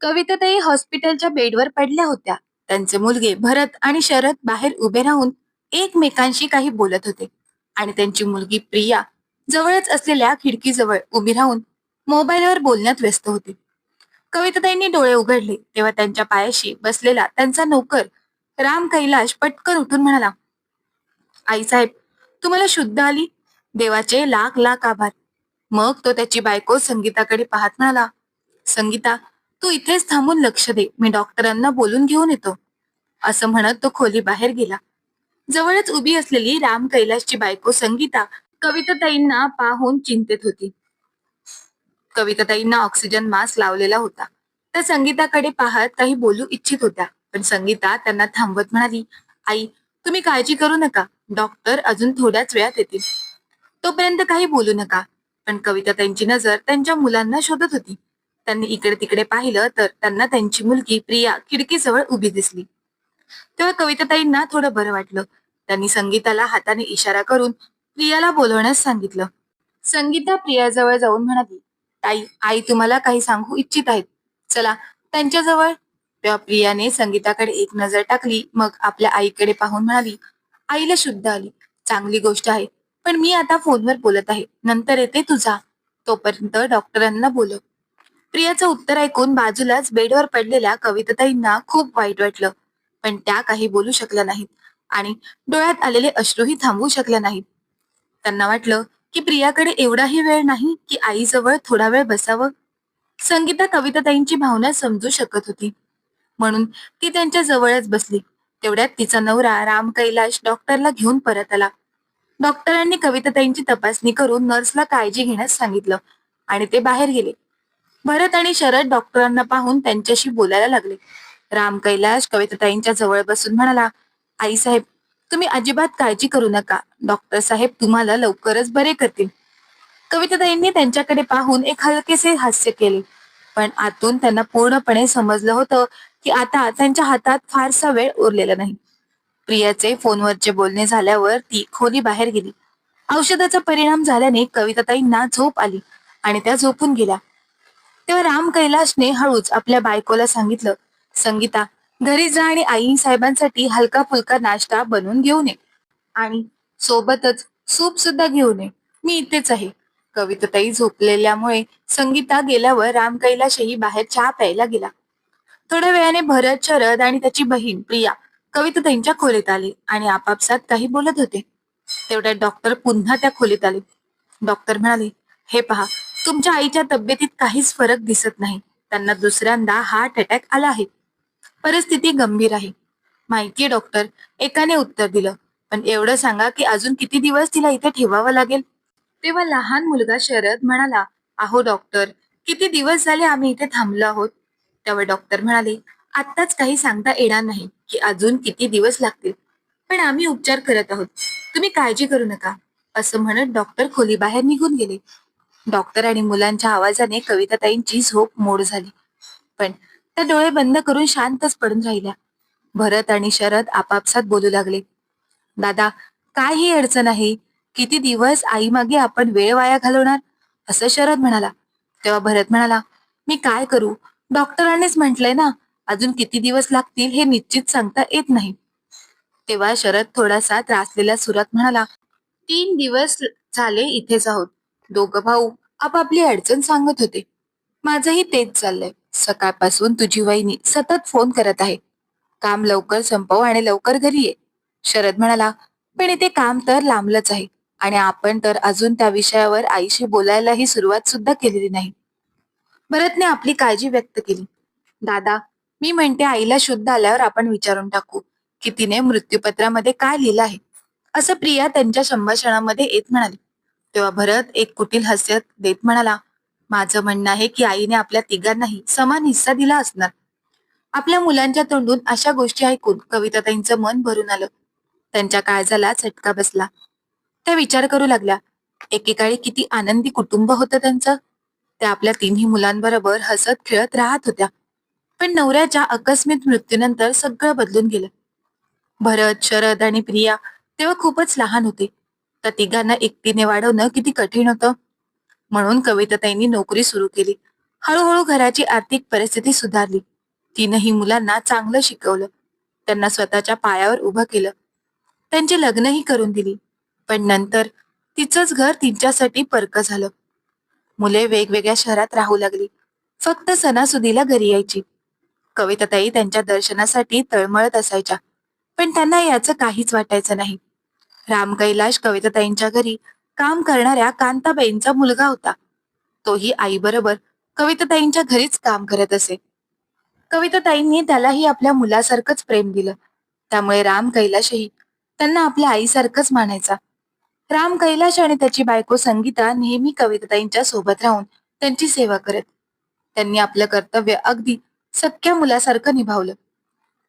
कविताताई हॉस्पिटलच्या बेडवर पडल्या होत्या. त्यांचे मुलगे भरत आणि शरद बाहेर उभे राहून एकमेकांशी काही बोलत होते. आणि त्यांची मुलगी प्रिया जवळच असलेल्या खिडकीजवळ उभी राहून मोबाईलवर बोलण्यात व्यस्त होती. कविताताईंनी डोळे उघडले. तेव्हा त्यांच्या पायाशी बसलेला त्यांचा नोकर राम कैलाश पटकन उठून म्हणाला आईसाहेब तुम्हाला शुद्ध आली? देवाचे लाख लाख आभार. मग तो त्याची बायको संगीताकडे पाहत म्हणाला संगीता तू इथेच थांबून लक्ष दे. मी डॉक्टरांना बोलून घेऊन येतो. असं म्हणत तो खोली बाहेर गेला. जवळच उभी असलेली राम कैलासची बायको संगीता कविताताईंना पाहून चिंतेत होती. कविताताईंना ऑक्सिजन मास्क लावलेला होता. त्या संगीताकडे पाहत काही बोलू इच्छित होत्या. पण संगीता त्यांना थांबवत म्हणाली आई तुम्ही काळजी करू नका. डॉक्टर अजून थोड्याच वेळात येतील. तोपर्यंत काही बोलू नका. पण कविताताईंची नजर त्यांच्या मुलांना शोधत होती. त्यांनी इकडे तिकडे पाहिलं तर त्यांना त्यांची मुलगी प्रिया खिडकीजवळ उभी दिसली. तेव्हा कविताताईंना थोडं बरं वाटलं. त्यांनी संगीताला हाताने इशारा करून प्रियाला बोलवण्यास सांगितलं. संगीता प्रियाजवळ जाऊन म्हणाली ताई आई तुम्हाला काही सांगू इच्छित आहेत. चला त्यांच्याजवळ. तेव्हा प्रियाने संगीताकडे एक नजर टाकली मग आपल्या आईकडे पाहून म्हणाली आईला शुद्ध आली. चांगली गोष्ट आहे पण मी आता फोनवर बोलत आहे. नंतर येते तुझा. तोपर्यंत डॉक्टरांना बोलव प्रियाचं उत्तर ऐकून बाजूलाच बेडवर पडलेल्या कविताताईंना खूप वाईट वाटलं. पण त्या काही बोलू शकल्या नाहीत आणि डोळ्यात आलेले अश्रूही थांबवू शकल्या नाहीत. त्यांना वाटलं की प्रियाकडे एवढाही वेळ नाही की आईजवळ थोडा वेळ बसावं. संगीता कविताताईंची भावना समजू शकत होती. म्हणून ती त्यांच्या जवळच बसली. तेवढ्यात तिचा नवरा राम कैलाश डॉक्टरला घेऊन परत आला. डॉक्टरांनी कविताताईंची तपासणी करून नर्सला काळजी घेण्यास सांगितलं आणि ते बाहेर गेले. भरत आणि शरद डॉक्टरांना पाहून त्यांच्याशी बोलायला लागले. राम कैलाश कविताताईंच्या जवळ बसून म्हणाला आई साहेब तुम्ही अजिबात काळजी करू नका. डॉक्टर साहेब तुम्हाला लवकरच बरे करतील. कविताताईंनी त्यांच्याकडे पाहून एक हलकेसे हास्य केले. पण आतून त्यांना पूर्णपणे समजलं होतं की आता त्यांच्या हातात फारसा वेळ उरलेला नाही. प्रियाचे फोनवरचे बोलणे झाल्यावर ती खोली बाहेर गेली. औषधाचा परिणाम झाल्याने कविताताईंना झोप आली आणि त्या झोपून गेल्या. तेव्हा राम कैलाशने हळूच आपल्या बायकोला सांगितलं संगीता घरी जा आणि आई साहेबांसाठी हलका फुलका नाश्ता बनवून घेऊन ये आणि सोबतच सूप सुद्धा घेऊन ये मी इथेच आहे. कविताताई झोपलेल्यामुळे संगीता गेल्यावर राम कैलाशही बाहेर चहा प्यायला गेला. थोड्या वेळाने भरत शरद आणि त्याची बहीण प्रिया कविताताईंच्या खोलीत आली आणि आपापसात काही बोलत होते. तेवढ्यात डॉक्टर पुन्हा त्या खोलीत आले. डॉक्टर म्हणाले हे पहा तुमच्या आईच्या तब्येतीत काहीच फरक दिसत नाही. त्यांना दुसऱ्यांदा हार्ट अटॅक आला आहे. परिस्थिती गंभीर आहे. माहितीये डॉक्टर? एकाने उत्तर दिलं. पण एवढं सांगा की अजून किती दिवस तिला इथे ठेवावं लागेल? तेव्हा लहान मुलगा शरद म्हणाला अहो डॉक्टर किती दिवस झाले आम्ही इथे थांबलो आहोत? तेव्हा डॉक्टर म्हणाले आत्ताच काही सांगता येणार नाही की अजून किती दिवस लागतील. पण आम्ही उपचार करत आहोत. तुम्ही काळजी करू नका. असं म्हणत डॉक्टर खोली बाहेर निघून गेले. डॉक्टर आणि मुलांच्या आवाजाने कविताताईंची झोप मोड झाली. पण त्या डोळे बंद करून शांतच पडून राहिल्या. भरत आणि शरद आपापसात बोलू लागले. दादा काय ही अडचण आहे? किती दिवस आई मागे आपण वेळ वाया घालवणार? असं शरद म्हणाला. तेव्हा भरत म्हणाला मी काय करू? डॉक्टरांनीच म्हटलंय ना अजून किती दिवस लागतील हे निश्चित सांगता येत नाही. तेव्हा शरद थोडासा त्रासलेल्या सुरात म्हणाला तीन दिवस झाले इथेच आहोत. दोघं भाऊ आपापली अडचण सांगत होते. माझंही तेच चाललंय. सकाळपासून तुझी वहिनी सतत फोन करत आहे. काम लवकर संपव आणि लवकर घरी ये. शरद म्हणाला पण इथे काम तर लांबलंच आहे आणि आपण तर अजून त्या विषयावर आईशी बोलायलाही सुरुवात सुद्धा केलेली नाही. भरतने आपली काळजी व्यक्त केली. दादा मी म्हणते आईला शुद्ध आल्यावर आपण विचारून टाकू की तिने मृत्यूपत्रामध्ये काय लिहिलं आहे. असं प्रिया त्यांच्या संभाषणामध्ये येत म्हणाली. तेव्हा भरत एक कुटील हस्यत देत म्हणाला माझं म्हणणं आहे की आईने आपल्या तिघांनाही समान हिस्सा दिला असणार. आपल्या मुलांच्या तोंडून अशा गोष्टी ऐकून कविताताईंचं मन भरून आलं. त्यांच्या काळजाला झटका बसला. त्या विचार करू लागल्या एकेकाळी किती आनंदी कुटुंब होतं त्यांचं. त्या आपल्या तिन्ही मुलांबरोबर हसत खेळत राहत होत्या. पण नवऱ्याच्या अकस्मित मृत्यूनंतर सगळं बदलून गेलं. भरत शरद आणि प्रिया तेव्हा खूपच लहान होते. त्या तिघांना एकटीने वाढवणं किती कठीण होतं. म्हणून कविताताईंनी नोकरी सुरू केली. हळूहळू घराची आर्थिक परिस्थिती सुधारली. तिनंही मुलांना चांगलं शिकवलं. त्यांना स्वतःच्या पायावर उभं केलं. त्यांची लग्नही करून दिली. पण नंतर तिचंच घर तिच्यासाठी परक झालं. मुले वेगवेगळ्या शहरात राहू लागली. फक्त सणासुदीला घरी यायची. कविताताई त्यांच्या दर्शनासाठी तळमळत असायच्या. पण त्यांना याचं काहीच वाटायचं नाही. राम कैलाश कविताताईंच्या घरी काम करणाऱ्या कांताबाईंचा मुलगा होता. तोही आईबरोबर कविताताईंच्या घरीच काम करत असे. कविताताईंनी त्यालाही आपल्या मुलासारखंच प्रेम दिलं. त्यामुळे राम कैलाशही त्यांना आपल्या आईसारखंच मानायचा. राम कैलाश आणि त्याची बायको संगीता नेहमी कविताताईंच्या सोबत राहून त्यांची सेवा करत. त्यांनी आपलं कर्तव्य अगदी सख्या मुलासारखं निभावलं.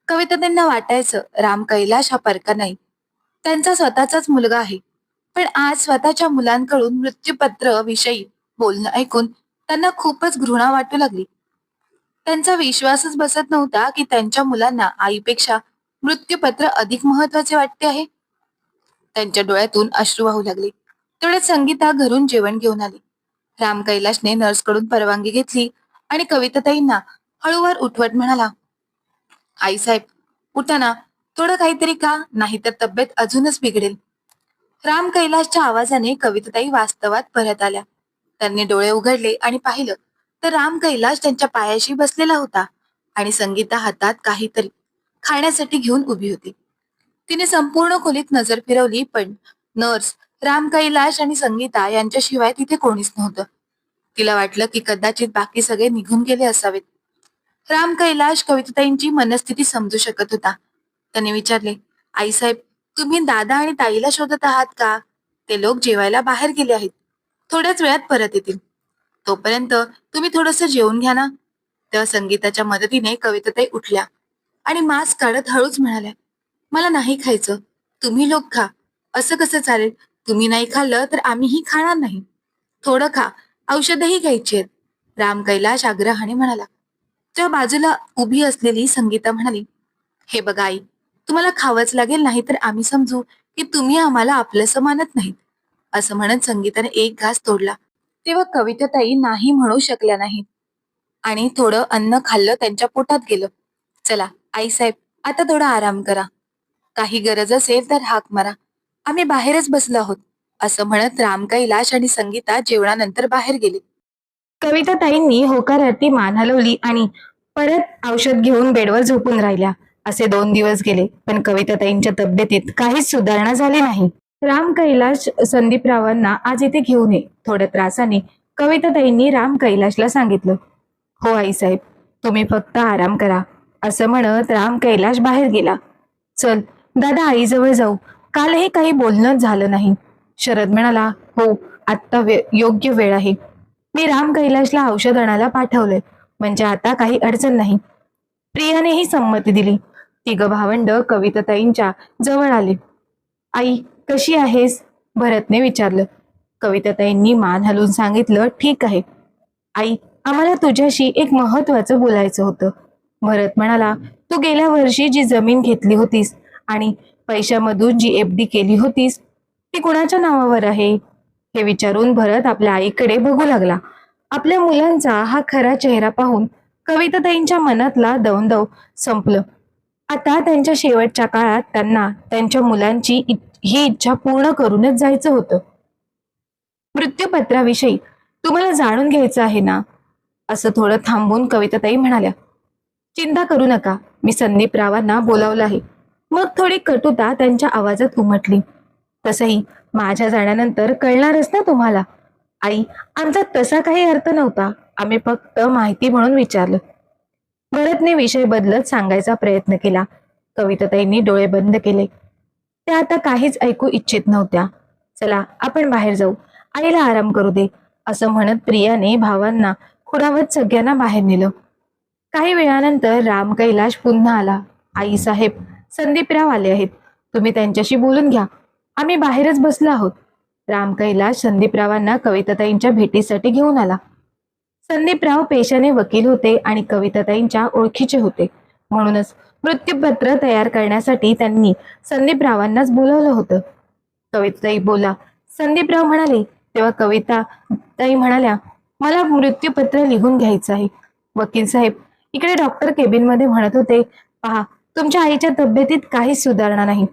कविताताईंना वाटायचं राम कैलाश हा परका नाही. त्यांचा स्वतःचाच मुलगा आहे. पण आज स्वतःच्या मुलांकडून मृत्यूपत्र विषयी बोलणं ऐकून त्यांना खूपच घृणा वाटू लागली. त्यांचा विश्वासच बसत नव्हता की त्यांच्या मुलांना आईपेक्षा मृत्यूपत्र अधिक महत्त्वाचे वाटते आहे. त्यांच्या डोळ्यातून अश्रू वाहू लागले. तेवढ्यात संगीता घरून जेवण घेऊन आली. राम कैलाशने नर्सकडून परवानगी घेतली आणि कविताताईंना हळूवार उठवत म्हणाला आई साहेब उठा ना. थोडं काहीतरी का नाहीतर तब्येत अजूनच बिघडेल. राम कैलासच्या आवाजाने कविताताई वास्तवात परत आल्या. त्यांनी डोळे उघडले आणि पाहिलं तर राम कैलास त्यांच्या पायाशी बसलेला होता आणि संगीता हातात काहीतरी खाण्यासाठी घेऊन उभी होती. तिने संपूर्ण खोलीत नजर फिरवली पण नर्स राम कैलाश आणि संगीता यांच्याशिवाय तिथे कोणीच नव्हतं. तिला वाटलं की कदाचित बाकी सगळे निघून गेले असावेत. राम कैलाश कविताताईंची मनस्थिती समजू शकत होता. त्याने विचारले आईसाहेब तुम्ही दादा आणि ताईला शोधत आहात का? ते लोक जेवायला बाहेर गेले आहेत. थोड्याच वेळात परत येतील. तोपर्यंत तुम्ही थोडस जेवून घ्या ना. तेव्हा संगीताच्या मदतीने कविताताई उठल्या आणि मास्क काढत हळूच म्हणाल्या मला नाही खायचं. तुम्ही लोक खा. असं कसं चालेल? तुम्ही नाही खाल्लं तर आम्हीही खाणार नाही. थोडं खा. औषधही घ्यायची आहेत. राम कैलाश आग्रहाने म्हणाला. तेव्हा बाजूला उभी असलेली संगीता म्हणाली हे बघा आई तुम्हाला खावंच लागेल नाही तर आम्ही समजू की तुम्ही आम्हाला आपलंसं मानत नाहीत. असं म्हणत संगीताने एक घास तोडला. तेव्हा कविताताई नाही म्हणू शकल्या नाहीत. आणि थोडं अन्न खाल्लं त्यांच्या पोटात गेलं. चला आई साहेब आता थोडा आराम करा. काही गरज असेल तर हाक मारा. आम्ही बाहेरच बसलो आहोत असं म्हणत राम कैलाश आणि संगीता जेवणानंतर बाहेर गेले. कविताताईंनी होकारार्थी मान हलवली आणि परत औषध घेऊन बेडवर झोपून राहिल्या. असे दोन दिवस गेले पण कविताताईंच्या तब्येतीत काहीच सुधारणा झाली नाही. राम कैलाश संदीपरावांना आज इथे घेऊन ये. थोड्या त्रासाने कविताताईंनी राम कैलाशला सांगितलं हो आईसाहेब तुम्ही फक्त आराम करा. असं म्हणत राम कैलाश बाहेर गेला. चल दादा आईजवळ जाऊ. कालही काही बोलणंच झालं नाही. शरद म्हणाला हो आत्ता वे योग्य वेळ आहे. मी राम कैलाशला औषध आणायला पाठवलंय म्हणजे आता काही अडचण नाही. प्रियानेही संमती दिली. तिघ भावंड कविताताईंच्या जवळ आले. आई कशी आहेस? भरतने विचारलं. कविताताईंनी मान हलवून सांगितलं ठीक आहे. आई आम्हाला तुझ्याशी एक महत्वाचं बोलायचं होतं. भरत म्हणाला तू गेल्या वर्षी जी जमीन घेतली होतीस आणि पैशामधून जी एफ डी केली होतीस ती कुणाच्या नावावर आहे? हे विचारून भरत आपल्या आईकडे बघू लागला. आपल्या मुलांचा हा खरा चेहरा पाहून कविताताईंच्या मनातला दवंदव संपलं. आता त्यांच्या शेवटच्या काळात त्यांना त्यांच्या मुलांची इ- ही इच्छा पूर्ण करूनच जायचं होतं. मृत्यूपत्राविषयी तुम्हाला जाणून घ्यायचं आहे ना? असं थोडं थांबून कविताताई म्हणाल्या. चिंता करू नका मी संदीप रावांना बोलावलं आहे. मग थोडी कटुता त्यांच्या आवाजात उमटली. तसंही माझ्या जाण्यानंतर कळणारच ना तुम्हाला? आई आमचा तसा काही अर्थ नव्हता. आम्ही फक्त माहिती म्हणून विचारलं. भरतने विषय बदलत सांगायचा प्रयत्न केला. कविताताईंनी डोळे बंद केले. त्या आता काहीच ऐकू इच्छित नव्हत्या. चला आपण बाहेर जाऊ. आईला आराम करू दे असं म्हणत प्रियाने भावांना खुणावत सगळ्यांना बाहेर नेलं. काही वेळानंतर राम कैलाश पुन्हा आला. आई साहेब संदीपराव आले आहेत. तुम्ही त्यांच्याशी बोलून घ्या. आम्ही बाहेरच बसलो आहोत. राम कैलाश संदीपरावांना कविताताईंच्या भेटीसाठी घेऊन आला. संदीपराव पेशाने वकील होते आणि कविताताईंच्या ओळखीचे होते. म्हणूनच मृत्यूपत्र तयार करण्यासाठी त्यांनी संदीपरावांनाच बोलवलं होतं. कविताताई बोला संदीपराव म्हणाले तेव्हा कविता ताई म्हणाल्या मला मृत्यूपत्र लिहून घ्यायचं आहे. वकील साहेब इकडे डॉक्टर केबिनमध्ये म्हणत होते पहा तुमच्या आईच्या तब्येतीत काहीच सुधारणा नाही.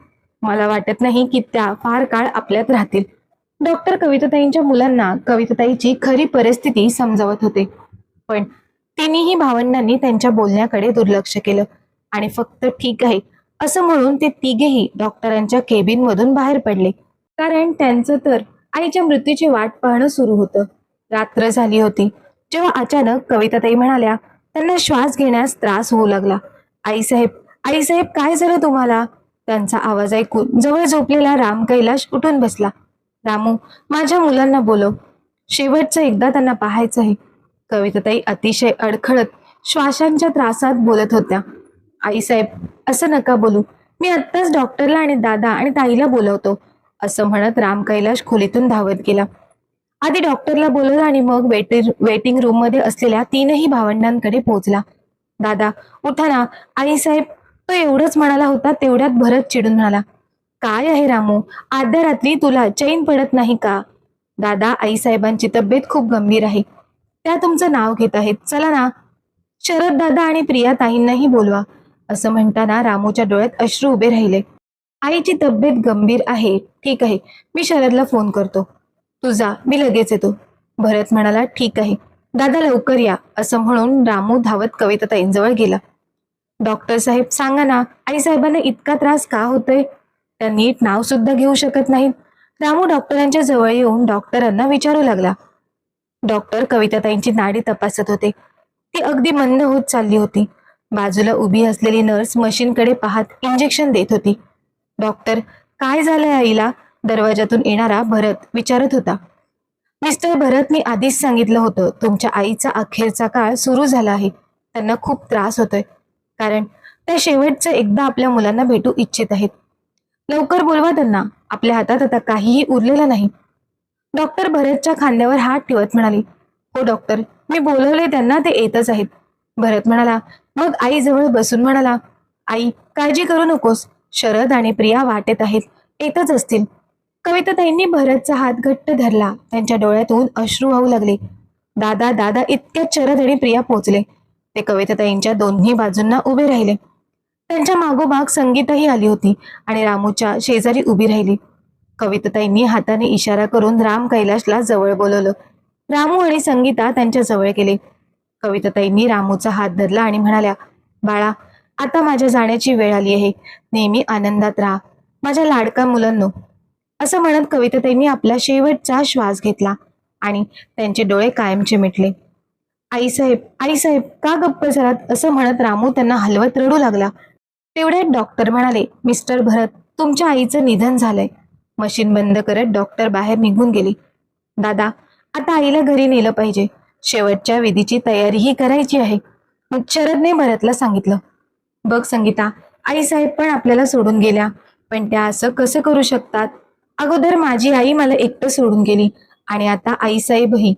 मला वाटत नाही की त्या फार काळ आपल्यात राहतील. डॉक्टर कविताताईंच्या मुलांना कविताताईची खरी परिस्थिती समजावत होते. पण तिन्ही भावंडांनी त्यांच्या बोलण्याकडे दुर्लक्ष केलं. आणि फक्त ठीक आहे असं म्हणून ते तिघेही डॉक्टरांच्या केबिन मधून बाहेर पडले. कारण त्यांचं तर आईच्या मृत्यूची वाट पाहणं सुरू होतं. रात्र झाली होती. जेव्हा अचानक कविताताई म्हणाल्या त्यांना श्वास घेण्यास त्रास होऊ लागला. आईसाहेब आईसाहेब काय झालं तुम्हाला? त्यांचा आवाज ऐकून जवळ झोपलेला राम कैलाश उठून बसला. रामू माझ्या मुलांना बोलव. शेवटचं एकदा त्यांना पाहायचं आहे कविताताई अतिशय अडखळत श्वासांच्या त्रासात बोलत होत्या. आईसाहेब असं नका बोलू. मी आत्ताच डॉक्टरला आणि दादा आणि ताईला बोलवतो. असं म्हणत राम कैलाश खोलीतून धावत गेला. आधी डॉक्टरला बोलवलं आणि मग वेटिंग वेटिंग रूममध्ये असलेल्या तीनही भावंडांकडे पोहोचला. दादा उठा ना. आईसाहेब तो एवढंच म्हणाला होता तेवढ्यात भरत चिडून म्हणाला काय आहे रामू? आद्या रात्री तुला चैन पडत नाही का? दादा आईसाहेबांची तब्येत खूप गंभीर आहे. त्या तुमचं नाव घेत आहेत. चला ना. शरद दादा आणि प्रिया ताईंनाही बोलवा. असं म्हणताना रामूच्या डोळ्यात अश्रू उभे राहिले. आईची तब्येत गंभीर आहे. ठीक आहे. मी शरदला फोन करतो. तू जा. मी लगेच येतो. भरत म्हणाला ठीक आहे. दादा लवकर या. असं म्हणून रामू धावत कविताताईंजवळ गेला. डॉक्टर साहेब सांगा ना आईसाहेबांना इतका त्रास का होतोय? त्या नीट नाव सुद्धा घेऊ शकत नाहीत. रामू डॉक्टरांच्या जवळ येऊन डॉक्टरांना विचारू लागला. डॉक्टर कविताताईंची नाडी तपासत होते. ती अगदी मंद होत चालली होती. बाजूला उभी असलेली नर्स मशीनकडे पाहत इंजेक्शन देत होती. डॉक्टर काय झालंय आईला? दरवाजातून येणारा भरत विचारत होता. मिस्टर भरत मी आधीच सांगितलं होतं तुमच्या आईचा अखेरचा काळ सुरू झाला आहे. त्यांना खूप त्रास होतोय. कारण त्या शेवटचं एकदा आपल्या मुलांना भेटू इच्छित आहेत. लवकर बोलवा त्यांना. आपल्या हातात आता काहीही उरलेलं नाही. डॉक्टर भरतच्या खांद्यावर हात ठेवत म्हणाले हो डॉक्टर मी बोलवले त्यांना ते येतच आहेत. भरत म्हणाला मग आई जवळ बसून म्हणाला आई काळजी करू नकोस शरद आणि प्रिया वाटेत आहेत येतच असतील. कविताताईंनी भरतचा हात घट्ट धरला त्यांच्या डोळ्यातून अश्रू वाहू लागले. दादा दादा इतक्यात शरद आणि प्रिया पोचले ते कविताताईंच्या दोन्ही बाजूंना उभे राहिले. त्यांच्या मागोमाग संगीताही आली होती आणि रामूच्या शेजारी उभी राहिली. कविताताईंनी हाताने इशारा करून राम कैलाशला जवळ बोलवलं. रामू आणि संगीता त्यांच्या जवळ गेले. कविताताईंनी रामूचा हात धरला आणि म्हणाल्या बाळा आता माझ्या जाण्याची वेळ आली आहे. नेहमी आनंदात राहा. माझ्या लाडका मुलांनो. असं म्हणत कविताताईंनी आपला शेवटचा श्वास घेतला आणि त्यांचे डोळे कायमचे मिटले. आईसाहेब आईसाहेब का गप्प झालात असं म्हणत रामू त्यांना हलवत रडू लागला. तेवढ्यात डॉक्टर म्हणाले मिस्टर भरत तुमच्या आईचं निधन झालंय. मशीन बंद करत डॉक्टर बाहेर निघून गेली. दादा आता आईला घरी नेलं पाहिजे. शेवटच्या विधीची तयारीही करायची आहे. मग शरदने भरतला सांगितलं बघ संगीता आईसाहेब पण आपल्याला सोडून गेल्या पण त्या असं कसं करू शकतात? अगोदर माझी आई मला एकटं सोडून गेली आणि आता आईसाहेबही.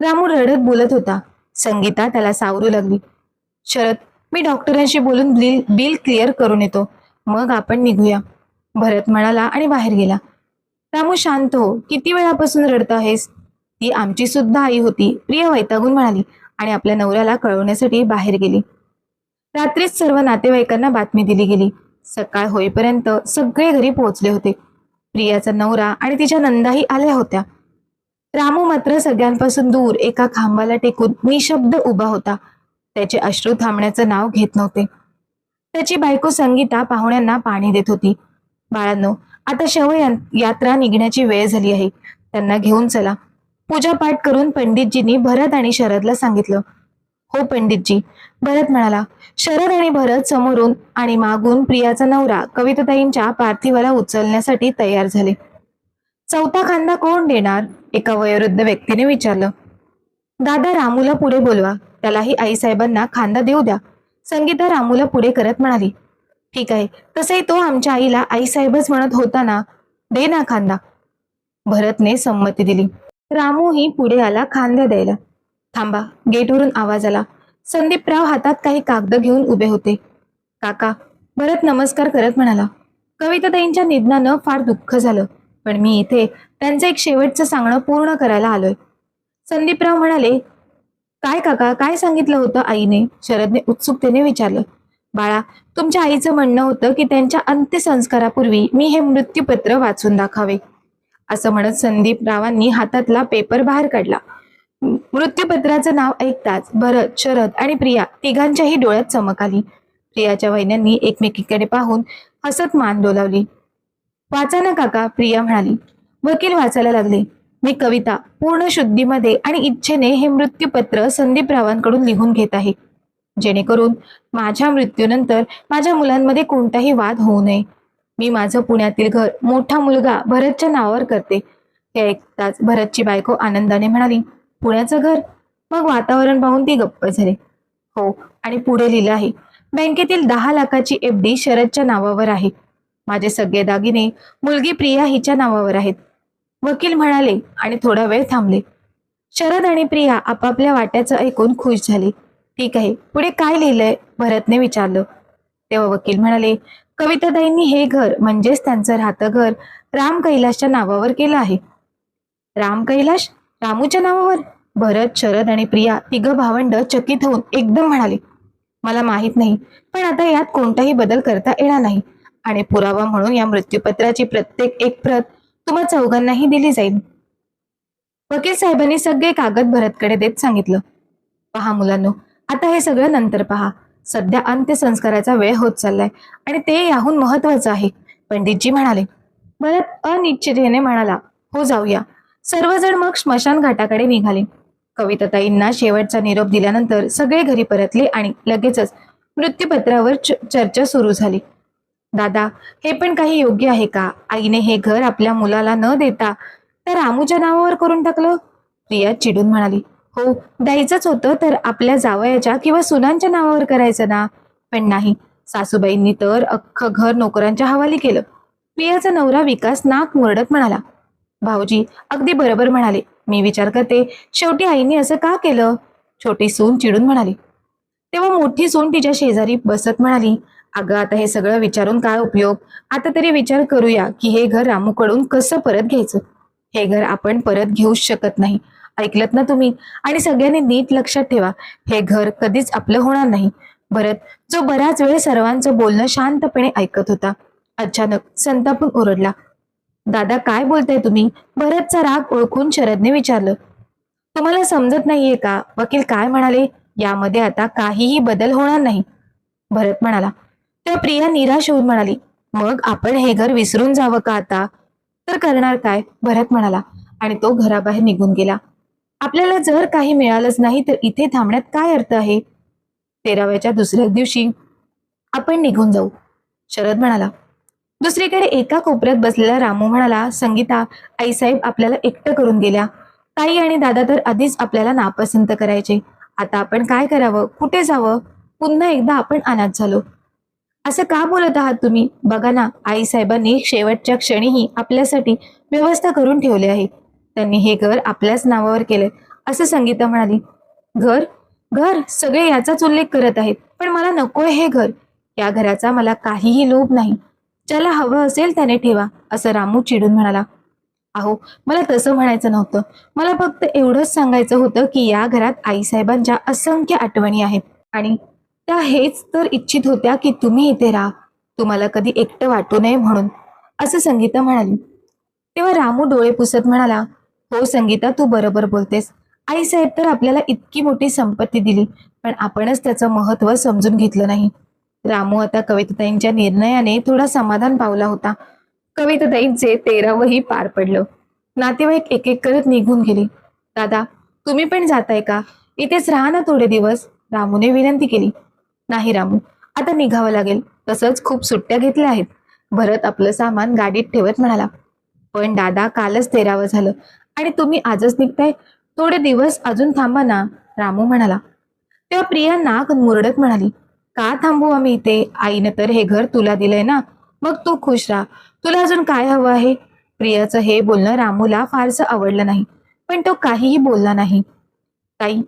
रामू रडत बोलत होता. संगीता त्याला सावरू लागली. शरद मी डॉक्टरांशी बोलून बिल बिल क्लिअर करून येतो. मग आपण निघूया. भरत म्हणाला आणि बाहेर गेला. रामू शांत हो किती वेळापासून रडत आहेस? ती आमची सुद्धा आई होती प्रिया वैतागून म्हणाली आणि आपल्या नवऱ्याला कळवण्यासाठी बाहेर गेली. रात्रीच सर्व नातेवाईकांना बातमी दिली गेली. सकाळ होईपर्यंत सगळे घरी पोहोचले होते. प्रियाचा नवरा आणि तिच्या नंदाही आल्या होत्या. रामू मात्र सगळ्यांपासून दूर एका खांबाला टेकून निशब्द उभा होता. त्याचे अश्रू थांबण्याचं नाव घेत नव्हते. त्याची बायको संगीता पाहुण्यांना पाणी देत होती. बाळांनो आता शव यात्रा निघण्याची वेळ झाली आहे. त्यांना घेऊन चला. पूजा पाठ करून पंडितजींनी भरत आणि शरदला सांगितलं. हो पंडितजी भरत म्हणाला शरद आणि भरत समोरून आणि मागून प्रियाचा नवरा कविताताईंच्या पार्थिवाला उचलण्यासाठी तयार झाले. चौथा खांदा कोण देणार? एका वयोवृद्ध व्यक्तीने विचारलं. दादा रामूला पुढे बोलवा. त्यालाही आईसाहेबांना खांदा देऊ द्या. संगीता रामूला पुढे करत म्हणाली ठीक आहे. तसंही तो आमच्या आईला आईसाहेबच म्हणत होता ना दे ना खांदा. भरतने संमती दिली. रामूही पुढे आला खांद्या द्यायला. थांबा. गेटवरून आवाज आला. संदीपराव हातात काही कागद घेऊन उभे होते. काका. भरत नमस्कार करत म्हणाला. कविताताईंच्या निधनानं फार दुःख झालं पण मी इथे त्यांचं एक शेवटचं सांगणं पूर्ण करायला आलोय. संदीपराव म्हणाले काय काका काय सांगितलं होतं आईने? शरदने उत्सुकतेने विचारलं. बाळा तुमच्या आईचं म्हणणं होतं की त्यांच्या अंत्यसंस्कारापूर्वी मी हे मृत्यूपत्र वाचून दाखावे. असं म्हणत संदीपरावांनी हातातला पेपर बाहेर काढला. मृत्यूपत्राचं नाव ऐकताच भरत शरद आणि प्रिया तिघांच्याही डोळ्यात चमक आली. प्रियाच्या वहिन्यांनी एकमेकीकडे पाहून हसत मान डोलावली. वाचा ना काका प्रिया म्हणाली. वकील वाचायला लागले. मी कविता पूर्ण शुद्धीमध्ये आणि इच्छेने हे मृत्यूपत्र संदीपरावांकडून लिहून घेत आहे. जेणेकरून माझ्या मृत्यूनंतर माझ्या मुलांमध्ये कोणताही वाद होऊ नये. मी माझं पुण्यातील घर मोठा मुलगा भरतच्या नावावर करते. हे ऐकताच भरतची बायको आनंदाने म्हणाली पुण्याचं घर? मग वातावरण पाहून ती गप्प झाली. हो आणि पुढे लिहिलं आहे बँकेतील दहा लाखाची एफ डी शरदच्या नावावर आहे. माझे सगळे दागिने मुलगी प्रिया हिच्या नावावर आहेत. वकील म्हणाले आणि थोडा वेळ थांबले. शरद आणि प्रिया आपापल्या वाट्याचं ऐकून खुश झाले. ठीक आहे पुढे काय लिहिलंय? भरतने विचारलं. तेव्हा वकील म्हणाले कविताताईंनी हे घर म्हणजेच त्यांचं राहतं घर राम कैलाशच्या नावावर केलं आहे. राम कैलाश रामूच्या नावावर? भरत शरद आणि प्रिया तिघं भावंड चकित होऊन एकदम म्हणाले मला माहीत नाही पण आता यात कोणताही बदल करता येणार नाही. आणि पुरावा म्हणून या मृत्यूपत्राची प्रत्येक एक प्रत तुम्हा चौघांनाही दिली जाईल. वकील साहेबांनी सगळे कागद भरतकडे देत सांगितलं. पहा मुलांनो आता हे सगळं नंतर पहा. सध्या अंत्यसंस्काराचा वेळ होत चाललाय आणि ते याहून महत्वाचं आहे. पंडितजी म्हणाले भरत अनिश्चिततेने म्हणाला हो जाऊया. सर्वजण मग स्मशान घाटाकडे निघाले. कविताताईंना शेवटचा निरोप दिल्यानंतर सगळे घरी परतले आणि लगेचच मृत्यूपत्रावर च- चर्चा सुरू झाली. दादा हे पण काही योग्य आहे का? आईने हे घर आपल्या मुलाला न देता तर रामूच्या नावावर करून टाकलं? प्रिया चिडून म्हणाली हो द्यायचंच होतं तर आपल्या जावयाच्या किंवा सुनांच्या नावावर करायचं ना? पण नाही सासूबाईंनी तर अख्खं घर नोकरांच्या हवाली केलं. प्रियाचा नवरा विकास नाक मुरडत म्हणाला भाऊजी अगदी बरोबर म्हणाले. मी विचार करते शेवटी आईने असं का केलं? छोटी सून चिडून म्हणाली तेव्हा मोठी सून तिच्या शेजारी बसत म्हणाली अगं आता हे सगळं विचारून काय उपयोग? आता तरी विचार करूया की हे घर रामूकडून कसं परत घ्यायचं? हे घर आपण परत घेऊच शकत नाही. ऐकलत ना तुम्ही? आणि सगळ्यांनी नीट लक्षात ठेवा हे घर कधीच आपलं होणार नाही. भरत जो बराच वेळ सर्वांचं बोलणं शांतपणे ऐकत होता. अचानक संतापून ओरडला. दादा काय बोलताय तुम्ही? भरतचा राग ओळखून शरदने विचारलं. तुम्हाला समजत नाहीये का? वकील काय म्हणाले? यामध्ये आता काहीही बदल होणार नाही. भरत म्हणाला तेव्हा प्रिया निराश होऊन म्हणाली मग आपण हे घर विसरून जावं का आता? तर करणार काय? भरत म्हणाला. आणि तो घराबाहेर निघून गेला. आपल्याला जर काही मिळालंच नाही तर इथे थांबण्यात काय अर्थ आहे? तेराव्याच्या दुसऱ्या दिवशी आपण निघून जाऊ शरद म्हणाला. दुसरीकडे एका कोपऱ्यात बसलेला रामू म्हणाला संगीता आईसाहेब आपल्याला एकटं करून गेल्या. ताई आणि दादा तर आधीच आपल्याला नापसंत करायचे. आता आपण काय करावं? कुठे जावं? पुन्हा एकदा आपण अनाथ झालो. असं का बोलत आहात तुम्ही? बघा ना आईसाहेबांनी शेवटच्या क्षणीही आपल्यासाठी व्यवस्था करून ठेवली आहे. त्यांनी हे घर आपल्याच नावावर केलंय. असं संगीता म्हणाली घर? घर? सगळे याचाच उल्लेख करत आहेत. पण मला नकोय हे घर. या घराचा मला काहीही लोभ नाही. ज्याला हवं असेल त्याने ठेवा असं रामू चिडून म्हणाला. अहो मला तसं म्हणायचं नव्हतं. मला फक्त एवढंच सांगायचं होतं की या घरात आईसाहेबांच्या असंख्य आठवणी आहेत. आणि त्या हेच तर इच्छित होत्या की तुम्ही इथे राहा. तुम्हाला कधी एकटं वाटू नये म्हणून. असं संगीता म्हणाली. तेव्हा रामू डोळे पुसत म्हणाला हो संगीता तू बरोबर बोलतेस. आईसाहेब तर आपल्याला इतकी मोठी संपत्ती दिली पण आपणच त्याचं महत्त्व समजून घेतलं नाही. रामू आता कविताताईंच्या निर्णयाने थोडा समाधान पावला होता. कविताताईंचे तेरावंही पार पडलं. नातेवाईक एक एक करत निघून गेले. दादा तुम्ही पण जाताय का? इथेच राहा ना थोडे दिवस. रामूने विनंती केली. नाही रामू आता निघावं लागेल. तसंच खूप सुट्ट्या घेतल्या आहेत. भरत आपलं सामान गाडीत ठेवत म्हणाला पण दादा कालच तेरावं झालं. आणि तुम्ही आजच निघताय. थोडे दिवस अजून थांबा ना. रामू म्हणाला. तेव्हा प्रिया नाक मुरडत म्हणाली का थांबू आम्ही इथे? आईनं तर हे घर तुला दिलंय ना. मग तू खुश राहा. तुला अजून काय हवं आहे? प्रियाचं हे बोलणं रामूला फारसं आवडलं नाही पण तो काहीही बोलला नाही. ताई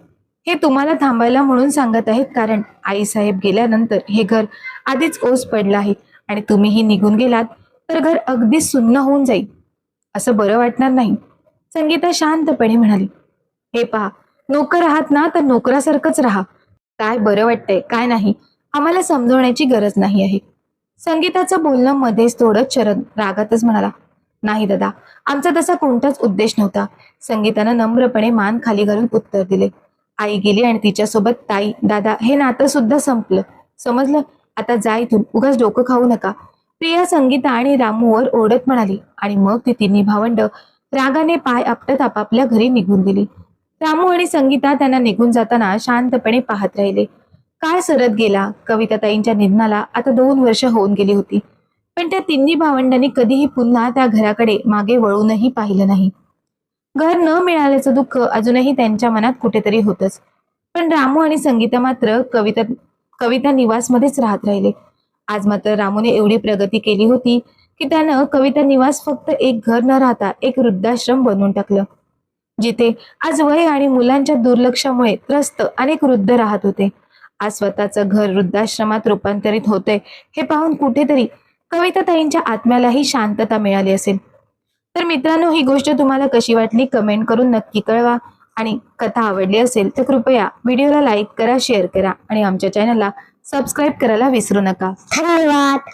हे तुम्हाला थांबायला म्हणून सांगत आहेत कारण आईसाहेब गेल्यानंतर हे घर आधीच ओस पडलं आहे आणि तुम्हीही निघून गेलात तर घर अगदी सुन्न होऊन जाईल असं बरं वाटणार नाही. संगीता शांतपणे म्हणाली हे पहा नोकर आहात ना तर नोकरासारखंच राहा. काय बरं वाटतंय काय नाही आम्हाला समजवण्याची गरज नाही आहे. संगीताचं बोलणं मध्येच थोडं शरद रागातच म्हणाला नाही दादा आमचा तसा कोणताच उद्देश नव्हता. संगीतानं नम्रपणे मान खाली घालून उत्तर दिले आई गेली आणि तिच्यासोबत ताई दादा हे नातं सुद्धा संपलं. समजलं? आता जा इथून. उगाच डोकं खाऊ नका. प्रिया संगीता आणि रामूवर ओढत म्हणाली. आणि मग ती तिन्ही भावंड रागाने पाय आपटत आपापल्या घरी निघून गेली. रामू आणि संगीता त्यांना निघून जाताना शांतपणे पाहत राहिले. काय सरत गेला? कविताताईंच्या निधनाला आता दोन वर्ष होऊन गेली होती. पण त्या तिन्ही भावंडांनी कधीही पुन्हा त्या घराकडे मागे वळूनही पाहिलं नाही. घर न मिळाल्याचं दुःख अजूनही त्यांच्या मनात कुठेतरी होतच. पण रामू आणि संगीता मात्र कविता कविता निवासमध्येच राहत राहिले. आज मात्र रामूने एवढी प्रगती केली होती की त्यानं कविता निवास फक्त एक घर न राहता एक वृद्धाश्रम बनवून टाकलं. जिथे आज वय आणि मुलांच्या दुर्लक्षामुळे त्रस्त अनेक वृद्ध राहत होते. आज स्वतःचं घर वृद्धाश्रमात रूपांतरित होतंय हे पाहून कुठेतरी कविताताईंच्या आत्म्यालाही शांतता मिळाली असेल. तर मित्रांनो ही गोष्ट तुम्हाला कशी वाटली कमेंट करून नक्की कळवा. आणि कथा आवडली असेल तर कृपया व्हिडिओला लाईक करा शेअर करा आणि आमच्या चॅनलला सबस्क्राईब करायला विसरू नका. धन्यवाद.